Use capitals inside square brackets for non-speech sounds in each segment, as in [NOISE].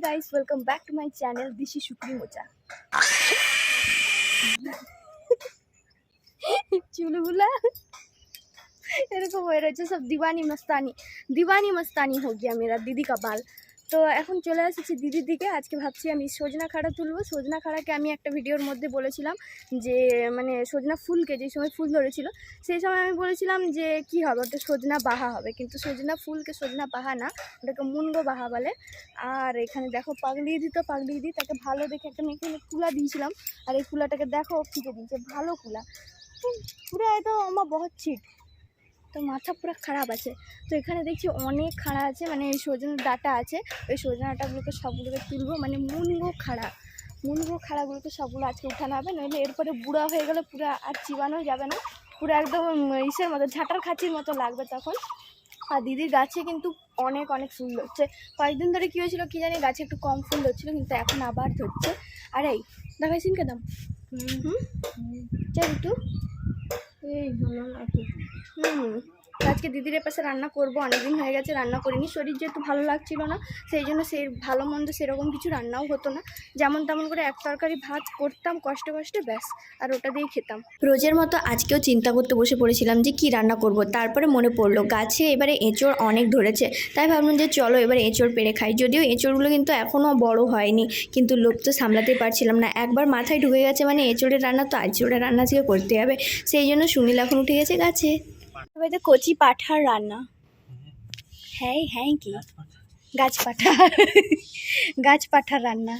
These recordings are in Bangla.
Guys welcome back to my channel Shukri मोचा चुलबुला। मेरे को सब दीवानी मस्तानी दीवानी मस्तानी हो गया मेरा दीदी का बाल। তো এখন চলে এসেছি দিদির দিকে। আজকে ভাবছি আমি সজনা খাড়া তুলবো। সজনা খাড়াকে আমি একটা ভিডিওর মধ্যে বলেছিলাম যে মানে সজনা ফুলকে, যে সময় ফুল ধরেছিল, সেই সময় আমি বলেছিলাম যে, কি হবে? ওটা সজনা বাহা হবে। কিন্তু সজনা ফুলকে সজনা বাহা না, ওটাকে মুনগো বাহা বলে। আর এখানে দেখো পাগলি তো পাগলি দি তাকে ভালো দেখে একটা আমি এখানে কুলা দিয়েছিলাম। আর এই কুলাটাকে দেখো ফিকে দিয়েছে। ভালো কুলা। পুরো একদম আমার বহুত ছিট তো মাথা পুরো খারাপ আছে। তো এখানে দেখছি অনেক খাড়া আছে মানে এই সজনের ডাটা আছে। ওই সজনা ডাটাগুলোকে সবগুলোকে তুলবো মানে মুনগো খাড়া। মুনগো খাড়াগুলোকে সবগুলো আজকে উঠানো হবে নইলে এরপরে বুড়া হয়ে গেলে পুরো আর চিবানো যাবে না। পুরো একদম ইসের মতো ঝাঁটার খাঁচির মতো লাগবে তখন। আর দিদির গাছে কিন্তু অনেক অনেক ফুল হচ্ছে কয়েকদিন ধরে কী হয়েছিল কী জানি গাছে একটু কম ফুল হচ্ছিল কিন্তু এখন আবার ধরছে। আর এই দেখাইছেন কেদাম হুম। চল একটু। এই ভালো লাগে হুম তো আজকে দিদির পাশে রান্না করব, অনেকদিন হয়ে গেছে, রান্না করিনি। শরীর যেহেতু ভালো লাগছিল না, সেই জন্য সেই ভালো মন্দ সেরকম কিছু রান্নাও হতো না। যেমন তেমন করে এক তরকারি ভাত করতাম, কষ্টে কষ্টে ব্যাস, আর ওটা দিয়েই খেতাম। রোজের মতো আজকেও চিন্তা করতে বসে পড়েছিলাম যে কি রান্না করব, তারপরে মনে পড়ল, গাছে এবারে এঁচড় অনেক ধরেছে, তাই ভাবলাম যে চলো এবারে এঁচড় পেরে খাই। যদিও এঁচড়গুলো কিন্তু এখনও বড় হয়নি, কিন্তু লোভ তো সামলাতে পারছিলাম না। একবার মাথায় ঢুকে গেছে মানে এঁচড়ের রান্না তো এঁচড়ের রান্না আজকে করতে হবে, সেই জন্য সুনীল এখন উঠে গেছে গাছে। এবারে কচি পাঠার রান্না। হ্যাঁ হ্যাঁ কি? গাছ পাঠা গাছ পাঠার। রান্না।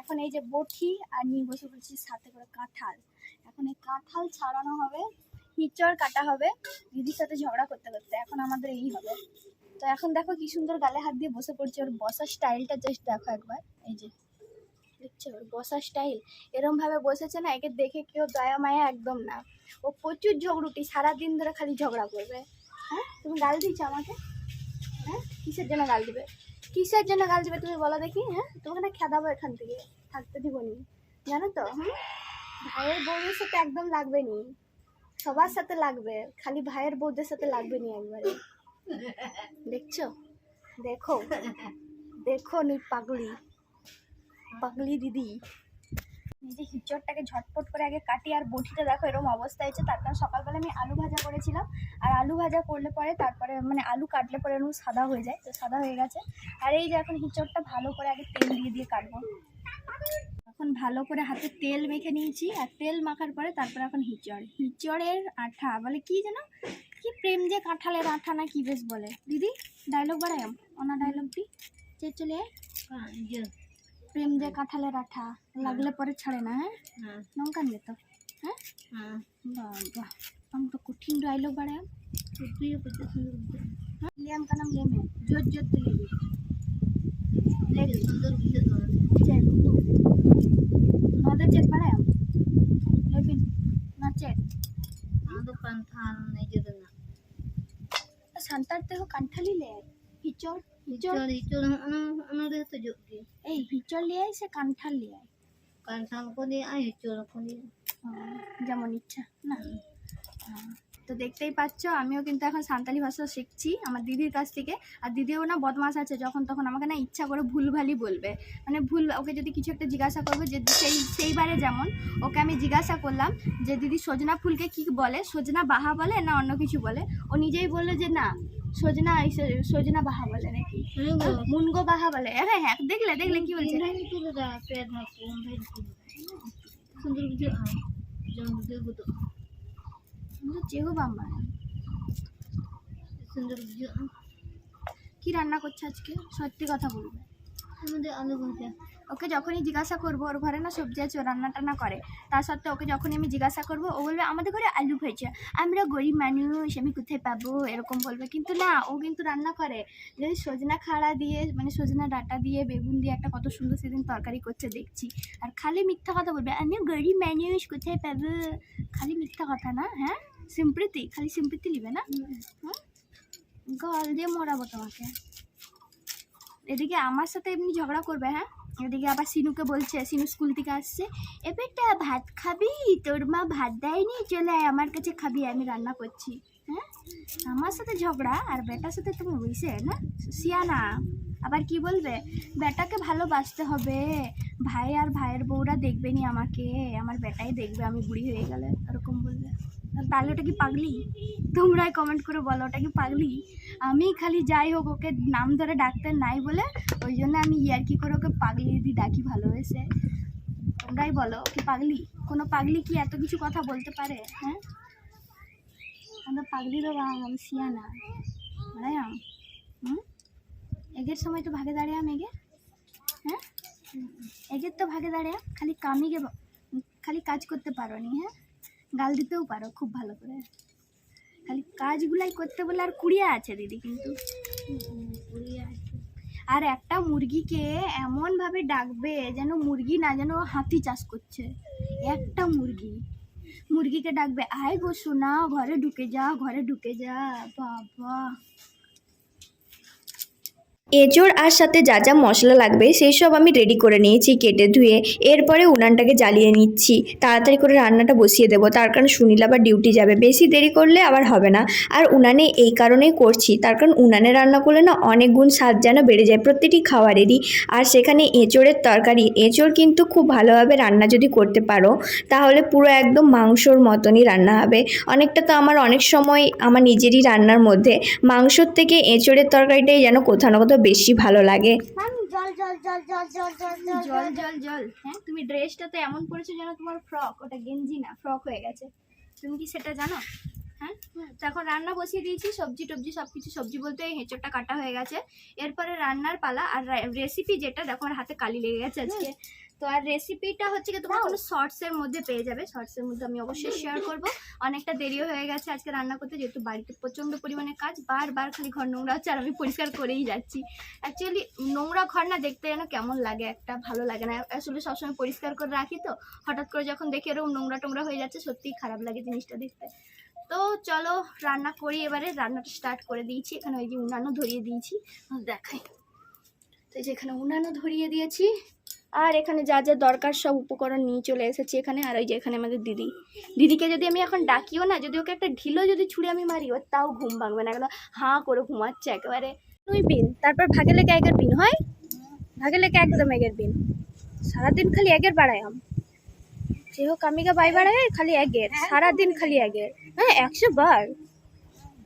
এখন এই যে বটি আর নিয়ে বসে পড়ছি সাথে করে কাঁঠাল। এখন এই কাঁঠাল ছাড়ানো হবে হিচড় কাটা হবে দিদির সাথে ঝগড়া করতে করতে। এখন আমাদের এই হবে। তো এখন দেখো কি সুন্দর গালে হাত দিয়ে বসে পড়ছে ওর বসার স্টাইলটা জাস্ট দেখো একবার। এই যে। দেখছ? ওর বসার স্টাইল এরমভাবে বসেছে না, একে দেখে কেউ দয়া, মায়া একদম না। ও প্রচুর ঝগড়ুটি, সারাদিন ধরে খালি ঝগড়া করবে। হ্যাঁ? তুমি গাল দিচ্ছ আমাকে? হ্যাঁ? কিসের জন্য গাল দিবে? কিসের জন্য গাল দিবে তুমি বলো দেখি হ্যাঁ? তোমাকে না খেদাবো এখান থেকে, থাকতে দিব নি। জানো তো হুম ভাইয়ের বউদের সাথে একদম লাগবে নি। সবার সাথে লাগবে, খালি ভাইয়ের বউদের সাথে লাগবে নি একবারে। দেখছ? দেখো। দেখো নি পাগলি। পাগলি দিদি। নিজে হিচড়টাকে ঝটপট করে আগে কাটি আর বটিটা দেখো এরকম অবস্থা হয়েছে। তার কারণ সকালবেলা আমি আলু ভাজা করেছিলাম। আর আলু ভাজা করলে পরে তারপরে মানে আলু কাটলে পরে এরকম সাদা হয়ে যায়, তো সাদা হয়ে গেছে। আর এই যে এখন হিচড়টা ভালো করে আগে তেল দিয়ে দিয়ে কাটবো। এখন ভালো করে হাতে তেল মেখে নিয়েছি। আর তেল মাখার পরে তারপরে এখন হিচড়। হিচড়ের আঠা, বলে কি যেন? কি প্রেম যে কাঁঠালের আঠা না কি বেশ বলে। দিদি ডায়লগ বাড়াই ওনা ডায়লগটি চলে আয়। প্রেম যে কাঁঠালে রাঠা লাগলে পরে ছাড়ে না হ্যাঁ? নৌকান নিয়ে তো হ্যাঁ? তো কঠিন ডাইলগ বাড়ে তুইও জোর জোর তো লেগে। লেগে। তো কান্ঠালি লে ফিচর ইচড় ইচড় ওনাদের তো যোগ এই হিচড় লিয়ে আয় সে কান্ঠাল লিয়ে আয় কান্থাল করে আর ইচড় করে যেমন ইচ্ছা না তো দেখতেই পাচ্ছ আমিও কিন্তু এখন সান্তালি ভাষা শিখছি আমার দিদির কাছ থেকে। আর দিদিও না বদমাস আছে যখন তখন আমাকে না ইচ্ছা করে ভুলভালই বলবে। মানে ভুল ওকে যদি কিছু একটা জিজ্ঞাসা করব যে সেই সেইবারে যেমন ওকে আমি জিজ্ঞাসা করলাম যে দিদি সজনা ফুলকে কি বলে? সজনা বাহা বলে না অন্য কিছু বলে? ও নিজেই বলল যে না সজনা সজনা বাহা বলে নাকি? মুনগো। বাহা বলে। হ্যাঁ হ্যাঁ দেখলে দেখলে কি বলছে? হাঁকুন সুন্দর চেগো বাম্মা সুন্দর কি রান্না করছে আজকে? সত্যি কথা বলবে। আমাদের আলু ভাজা। ওকে যখনই জিজ্ঞাসা করব ওর ঘরে না সবজি আছে ও রান্না টান্না করে। তার সত্ত্বেও ওকে যখনই আমি জিজ্ঞাসা করব ও বলবে আমাদের ঘরে আলু ভাজা। আমরা গরিব মানুষ আমি কোথায় পাবো? এরকম বলবে। কিন্তু না ও কিন্তু রান্না করে। যদি সজনা খাড়া দিয়ে মানে সজনা ডাটা দিয়ে বেগুন দিয়ে একটা কত সুন্দর সেদিন তরকারি করছে দেখছি। আর খালি মিথ্যা কথা বলবে আমি গরিব মানুষ কোথায় পাবো? খালি মিথ্যা কথা না হ্যাঁ? সিম্প্রিতি খালি সিম্প্রিতি নিবে না গল দিয়ে মরাবো তোমাকে এদিকে আমার সাথে এমনি ঝগড়া করবে হ্যাঁ? এদিকে আবার সিনুকে বলছে সিনু স্কুল থেকে আসছে এ বেটা ভাত খাবি? তোর মা ভাত দেয়নি? চলে আয় আমার কাছে খাবি আমি রান্না করছি। হ্যাঁ? আমার সাথে ঝগড়া আর বেটার সাথে তুমি বলছে না? সিয়ানা আবার কি বলবে? বেটাকে ভালোবাসতে হবে। ভাই আর ভাইয়ের বউরা দেখবে নি আমাকে। আমার বেটাই দেখবে আমি বুড়ি হয়ে গেলে। এরকম বলবে। তাহলে ওটা কি পাগলি? তোমরাই কমেন্ট করে বলো, ওটা কি পাগলি? আমি খালি যাই হোক, ওকে নাম ধরে ডাকতে নাই বলে, ওই জন্য আমি ইয়ার্কি করে ওকে পাগলি দিদি ডাকি ভালো ভালোবেসে? তোমরাই বলো কি পাগলি? কোনো পাগলি কি এত কিছু কথা বলতে পারে? হ্যাঁ? আমরা পাগলি তো আমি সিয়ানা বাড়ায়াম হুম? এগের সময় তো ভাগে দাঁড়িয়াম এগে হ্যাঁ? এগের তো ভাগে দাঁড়িয়াম খালি কামি গে খালি কাজ করতে পারো নি হ্যাঁ? গাল দিতেও পারো, খুব ভালো করে। খালি কাজগুলাই করতে বলে আর কুড়িয়া আছে দিদি কিন্তু। আর একটা মুরগিকে এমনভাবে ডাকবে যেন মুরগি না যেন হাতি চাষ করছে। একটা মুরগি। মুরগিকে ডাকবে, আয় গো সোনা, ঘরে ঢুকে যা, ঘরে ঢুকে যা, বাবা। এঁচোড় আর সাথে যা যা মশলা লাগবে সেই সব আমি রেডি করে নিয়েছি কেটে ধুয়ে, এরপরে উনানটাকে জ্বালিয়ে নিচ্ছি। তাড়াতাড়ি করে রান্নাটা বসিয়ে দেবো, তার কারণ সুনীল আবার ডিউটি যাবে। বেশি দেরি করলে আবার হবে না। আর উনানে এই কারণেই করছি, তার কারণ উনানে রান্না করলে না অনেক গুণ স্বাদ যেন বেড়ে যায় প্রতিটি খাবারেরই। আর সেখানে এঁচোড়ের তরকারি এঁচোড় কিন্তু খুব ভালোভাবে রান্না যদি করতে পারো, তাহলে পুরো একদম মাংসর মতনই রান্না হবে। অনেকটা তো আমার অনেক সময় আমার নিজেরই রান্নার মধ্যে, মাংসর থেকে এঁচোড়ের তরকারিটাই যেন কোথাও না কোথাও বেশি ভালো লাগে। জল জল জল জল জল জল জল জল জল। হ্যাঁ তুমি ড্রেসটা তো এমন পরেছো যেন তোমার ফ্রক ওটা গেঞ্জি না ফ্রক হয়ে গেছে। তুমি কি সেটা জানো? হ্যাঁ? তো এখন রান্না বসিয়ে দিয়েছি সবজি টবজি সব কিছু সবজি বলতে এই হেঁচড়টা কাটা হয়ে গেছে। এরপরে রান্নার পালা আর রেসিপি যেটা দেখো আমার হাতে কালি লেগে গেছে আজকে। তো আর রেসিপিটা হচ্ছে কি তোমরা কোনো শর্টসের মধ্যে পেয়ে যাবে। শর্টসের মধ্যে আমি অবশ্যই শেয়ার [LAUGHS] করব। অনেকটা দেরিও হয়ে গেছে আজকে রান্না করতে যেহেতু বাড়িতে প্রচণ্ড পরিমাণে কাজ। বারবার খালি ঘর নোংরা হচ্ছে আর আমি পরিষ্কার করেই যাচ্ছি। অ্যাকচুয়ালি নোংরা ঘর না দেখতে যেন কেমন লাগে একটা ভালো লাগে না। আসলে সবসময় পরিষ্কার করে রাখি তো। হঠাৎ করে যখন দেখি এরকম নোংরা টোংরা হয়ে যাচ্ছে সত্যিই খারাপ লাগে জিনিসটা দেখতে। তো চলো রান্না করি এবারে। রান্নাটা স্টার্ট করে দিয়েছি। এখানে ওই যে উনানও ধরিয়ে দিয়েছি। দেখাই। তো এই যে এখানে উনানও ধরিয়ে দিয়েছি। আর এখানে যা যা দরকার সব উপকরণ নিয়ে চলে এসেছি এখানে। আর ওই যে এখানে আমাদের দিদি। দিদিকে যদি আমি এখন ডাকিও না, যদি ওকে একটা ঢিলো যদি ছুঁড়ে আমি মারি তাও ঘুম ভাঙবে না। একদম হাঁ করে ঘুমাচ্ছে একেবারে। তুই বিন, তারপর ভাগে লেগে একের বিন, হয়? ভাগে লেগে একদম একের বিন। সারাদিন খালি এগের বাড়াই আম যে হোক, আমি গা বাই বাড়াই খালি একের সারাদিন খালি একের হ্যাঁ একশো বার।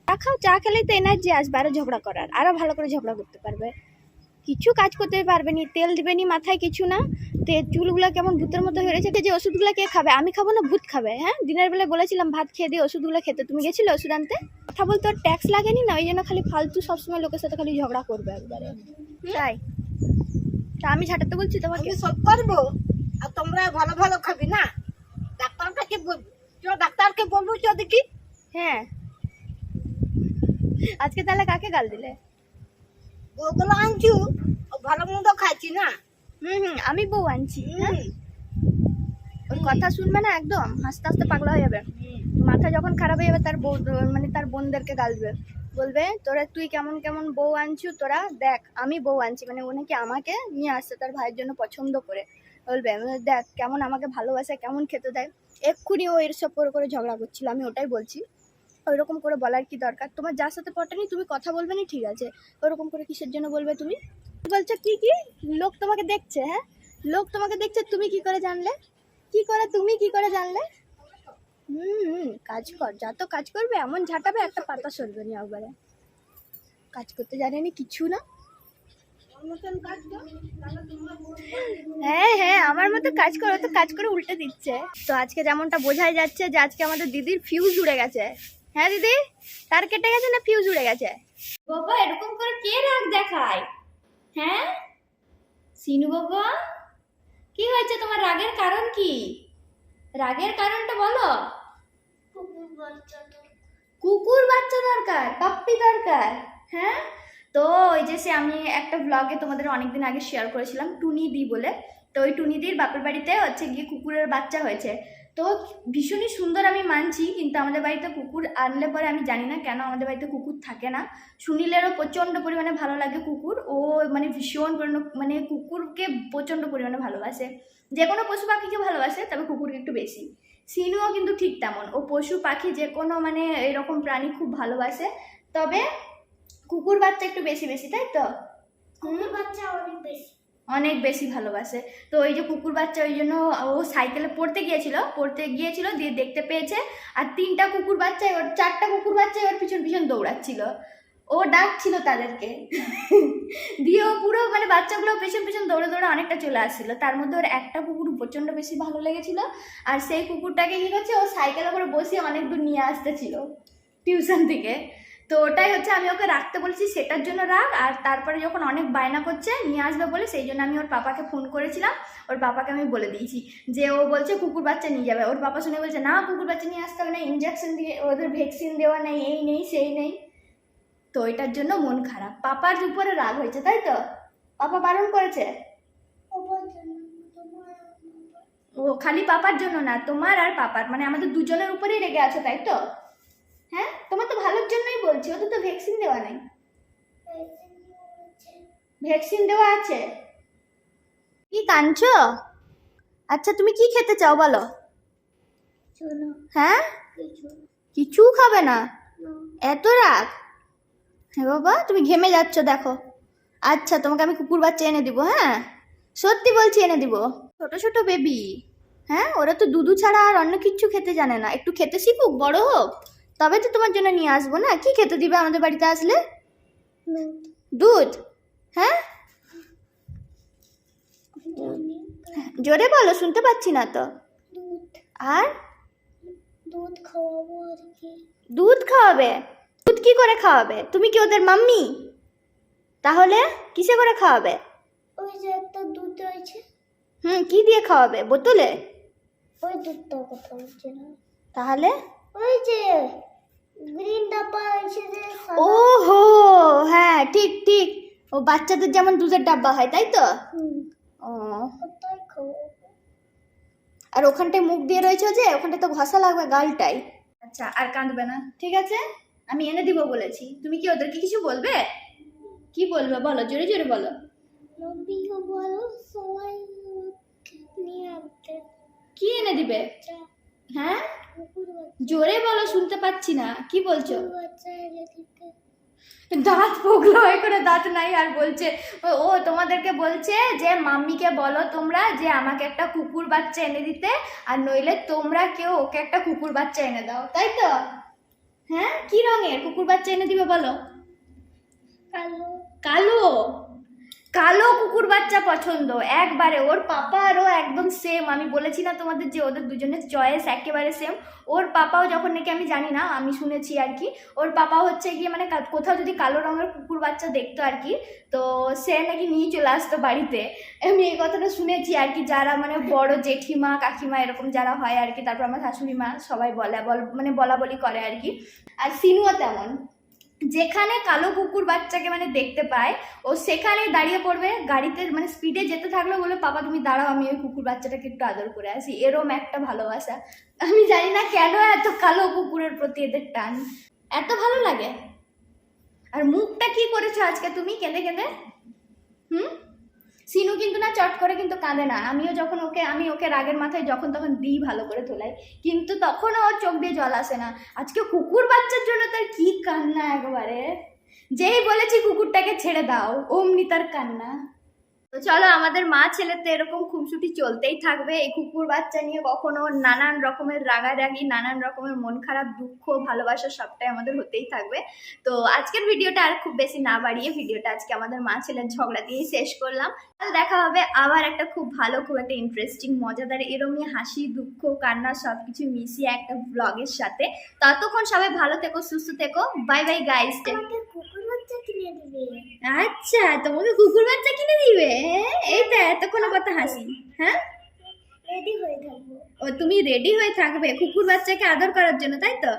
চা খাও, চা খেলেই তো এনার্জি আসবে আরও ঝগড়া করার আরও ভালো করে ঝগড়া করতে পারবে। কিছু কাজ করতে পারবে নি তেল দিবে নি মাথায় কিছু না। তে চুলগুলো কেমন ভূতের মতো হয়ে রয়েছে যে ওষুধগুলো কে খাবে? আমি খাব না ভূত খাবে হ্যাঁ? দিনের বেলায় বলেছিলাম ভাত খেয়ে দিয়ে ওষুধগুলো খেতে। তুমি গেছিলে ওষুধ আনতে? কথা বলতে ট্যাক্স লাগেনি না ওই জন্য খালি ফালতু সবসময় লোকের সাথে খালি ঝগড়া করবে একবারে। তাই। তা আমি ঝাঁটাতে বলছি তোমাকে। সব করব আর তোমরা ভালো ভালো খাবি না? ডাক্তারকে বলব ডাক্তারকে বলব চো দেখি। হ্যাঁ। আজকে তাহলে কাকে গাল দিলে? ওগুলো আনছু ভালো মন্দ খাইছি না? হুম হুম আমি বউ আনছি হ্যাঁ? ওর কথা শুনবে না একদম হাসতে হাসতে পাগলা হয়ে যাবে। মাথা যখন খারাপ হয়ে যাবে তার বউ মানে তার বোনদেরকে গালবে। বলবে তোরা তুই কেমন কেমন বউ আনছু তোরা দেখ আমি বউ আনছি। মানে ও নাকি আমাকে নিয়ে আসছে তার ভাইয়ের জন্য পছন্দ করে। বলবে দেখ কেমন আমাকে ভালোবাসে কেমন খেতে দেয়। এক্ষুনি ও এর সব করে করে ঝগড়া করছিল আমি ওটাই বলছি। ওইরকম করে বলার কি দরকার? তোমার যার সাথে পটানি তুমি কথা বলবে না, ঠিক আছে। ওরকম করে কিসের জন্য বলবে তুমি? বলছো? কি কি? লোক তোমাকে দেখছে হ্যাঁ? লোক তোমাকে দেখছে, তুমি কি করে জানলে? কি করে, তুমি কি করে জানলে? হুম কাজ কর। যা তো কাজ করবে, এমন ঝাঁটাবে, একটা পাতা সরবে না একবারে। কাজ করতে জানেনি কিছু না? হ্যাঁ হ্যাঁ আমার মতো কাজ করে তো কাজ করে উল্টে দিচ্ছে। তো আজকে যেমনটা বোঝাই যাচ্ছে যে আজকে আমাদের দিদির ফিউজ উড়ে গেছে। হ্যাঁ দিদি? তার কেটে গেছে না ফিউজ উড়ে গেছে? বাবা এরকম করে কে রাগ দেখায়? হ্যাঁ? সিনু বাবা? কি হয়েছে? তোমার রাগের কারণ কি? রাগের কারণটা বলো। কুকুর বাচ্চা দরকার। পাপ্পি দরকার হ্যাঁ? তো ওই যে সে আমি একটা ব্লগে তোমাদের অনেকদিন আগে শেয়ার করেছিলাম টুনি দি বলে। তো ওই টুনি দির বাপের বাড়িতে হচ্ছে গিয়ে কুকুরের বাচ্চা হয়েছে। তো ভীষণই সুন্দর আমি মানছি, কিন্তু আমাদের বাড়িতে কুকুর আনলে পরে আমি জানি না কেন আমাদের বাড়িতে কুকুর থাকে না। সুনীলেরও প্রচণ্ড পরিমাণে ভালো লাগে কুকুর, ও মানে ভীষণ পরিমাণে মানে কুকুরকে প্রচণ্ড পরিমাণে ভালোবাসে। যে কোনো পশু পাখিকে ভালোবাসে, তবে কুকুরকে একটু বেশি। সিনুও কিন্তু ঠিক তেমন, ও পশু পাখি যে কোনো মানে এরকম প্রাণী খুব ভালোবাসে, তবে কুকুর বাচ্চা একটু বেশি বেশি, তাই তো? কুকুর বাচ্চা অনেক বেশি। অনেক বেশি ভালোবাসে। তো ওই যে কুকুর বাচ্চা ওই জন্য ও সাইকেলে পড়তে গিয়েছিল পড়তে গিয়েছিল, দিয়ে দেখতে পেয়েছে। আর তিনটা কুকুর বাচ্চা ওর, চারটা কুকুর বাচ্চা ওর পিছন পিছন দৌড়াচ্ছিল। ও ডাকছিল তাদেরকে। দিয়ে ও পুরো মানে বাচ্চাগুলো পেছন পেছন দৌড়ে দৌড়ে অনেকটা চলে আসছিল। তার মধ্যে ওর একটা কুকুর প্রচণ্ড বেশি ভালো লেগেছিল। আর সেই কুকুরটাকে কি করছে? ও সাইকেলের উপরে বসিয়ে অনেক দূর নিয়ে আসতেছিল। টিউশন থেকে। তো ওটাই হচ্ছে আমি ওকে রাখতে বলেছি সেটার জন্য রাখ আর তারপরে যখন অনেক বায়না করছে নিয়ে আসবে বলে সেই জন্য আমি ওর পাপাকে ফোন করেছিলাম। ওর পাপাকে আমি বলে দিয়েছি যে ও বলছে কুকুর বাচ্চা নিয়ে যাবে। ওর পাপা শুনে বলছে না কুকুর বাচ্চা নিয়ে আসতে হবে না ইঞ্জেকশন দিয়ে ওদের ভ্যাকসিন দেওয়া নেই এই নেই সেই নেই। তো এটার জন্য মন খারাপ। পাপার উপরে রাগ হয়েছে তাই তো? পাপা বারণ করেছে? ও খালি পাপার জন্য না তোমার আর পাপার। মানে আমাদের দুজনের উপরেই রেগে আছো তাই তো? হ্যাঁ? তোমার তো ভালোর জন্যই বলছি ওদের তো ভ্যাকসিন দেওয়া নেই। ভ্যাকসিন দেওয়া আছে। কি কাঁদছো আচ্ছা তুমি কি খেতে চাও বলো? হ্যাঁ? কিছু। কিছু খাবে না? এত রাগ? হ্যাঁ বাবা তুমি ঘেমে যাচ্ছ দেখো। আচ্ছা তোমাকে আমি কুকুর বাচ্চা এনে দিব হ্যাঁ? সত্যি বলছি এনে দিব। ছোট ছোট বেবি হ্যাঁ? ওরা তো দুধু ছাড়া আর অন্য কিচ্ছু খেতে জানে না। একটু খেতে শিখুক বড় হোক। তবে তো তোমার জন্য নিয়ে আসব না? কি খেতে দিবে আমাদের বাড়িতে আসলে? দুধ। হ্যাঁ? জোরে বলো শুনতে পাচ্ছি না তো। দুধ। আর? দুধ খাওয়াবো আর কি দুধ খাওয়াবে? দুধ কি করে খাওয়াবে? তুমি কি ওদের মাম্মি? তাহলে কিসে করে খাওয়াবে? ওই যে একটা দুধ আছে। হুম কি দিয়ে খাওয়াবে? বোতলে? ওই দুধটার কথা বলছি না তাহলে? ওই যে গ্রিন ডাব্বা আছে যে সাদা। ও হো হ্যাঁ ঠিক ঠিক। ও বাচ্চাদের যেমন দুধের ডাব্বা হয় তাই তো? ও। আর ওখানটায় মুখ দিয়ে রয়েছে যে ওখানটায় তো ঘষা লাগবে গালটাই আচ্ছা আর কাঁদবে না ঠিক আছে? আমি এনে দিব বলেছি। তুমি কি ওদেরকে কিছু বলবে? কি বলবে বলো জোরে জোরে বলো। বলো সবাই নিয়ে কি এনে দিবে? হ্যাঁ? জোরে বলো শুনতে পাচ্ছি না। কি বলছো? এনে দিতে পোগলো হয়ে করে দাঁত নাই আর বলছে ও তোমাদেরকে বলছে যে মাম্মিকে বলো তোমরা যে আমাকে একটা কুকুর বাচ্চা এনে দিতে আর নইলে তোমরা কেউ ওকে একটা কুকুর বাচ্চা এনে দাও। তাই তো? হ্যাঁ? কি রঙের কুকুর বাচ্চা এনে দিবে বলো? কালো। কালো? কালো কুকুর বাচ্চা পছন্দ। একবারে, ওর পাপা আরও একদম সেম আমি বলেছি না তোমাদের যে ওদের দুজনের চয়েস একেবারে সেম ওর পাপাও যখন নাকি আমি জানি না, আমি শুনেছি আর কি, ওর পাপা হচ্ছে গিয়ে মানে কোথাও যদি কালো রঙের কুকুর বাচ্চা দেখতো আর কি, তো সে নাকি নিয়ে চলে আসতো বাড়িতে। আমি এই কথাটা শুনেছি আর কি, যারা মানে বড় জেঠিমা, কাকিমা এরকম যারা হয় আর কি, তারপর আমার শাশুড়ি মা সবাই বলে বল মানে বলা বলি করে আর কি। আর সিনুও তেমন। যেখানে কালো কুকুর বাচ্চাকে মানে দেখতে পায়, ও সেখানে দাঁড়িয়ে পড়বে, গাড়িতে মানে স্পিডে যেতে থাকলে বলে, পাপা, তুমি দাঁড়াও, আমি ওই কুকুর বাচ্চাটাকে একটু আদর করে আসি। এরম একটা ভালোবাসা। আমি জানি না কেন এত কালো কুকুরের প্রতি এদের টান। এত ভালো লাগে? আর মুখটা কি করেছ আজকে তুমি, কেঁদে কেঁদে? হুম? কিন্তু না, চট করে কিন্তু কাঁদে না। আমিও যখন ওকে, আমি ওকে রাগের মাথায় যখন তখন দিই ভালো করে তোলাই কিন্তু তখনও ওর চোখ দিয়ে জল আসে না। আজকে কুকুর বাচ্চার জন্য তার কি কান্না একবারে? যেই বলেছি কুকুরটাকে ছেড়ে দাও, অমনি তার কান্না। তো চলো, আমাদের মা ছেলে তো এরকম খুনসুটি চলতেই থাকবে। এই কুকুর বাচ্চা নিয়ে কখনো নানান রকমের রাগারাগি, নানান রকমের মন খারাপ, দুঃখ, ভালোবাসা সবটাই আমাদের হতেই থাকবে। তো আজকের ভিডিওটা আর খুব বেশি না বাড়িয়ে ভিডিওটা আজকে আমাদের মা ছেলের ঝগড়া দিয়েই শেষ করলাম। তাহলে দেখা হবে আবার একটা খুব ভালো, খুব একটা ইন্টারেস্টিং মজাদার, এরমই হাসি, দুঃখ, কান্না সব কিছু মিশিয়ে একটা ব্লগের সাথে। ততক্ষণ সবাই ভালো থেকো, সুস্থ থেকো। বাই বাই বাচ্চা কিনে দিবে আচ্ছা তোমাকে কুকুর বাচ্চা কিনে দিবে? হ্যাঁ? এই তো এতক্ষণ কথা হাসি। হ্যাঁ? রেডি হয়ে থাকব। ও তুমি রেডি হয়ে থাকবে কুকুর বাচ্চাকে আদর করার জন্য তাই তো?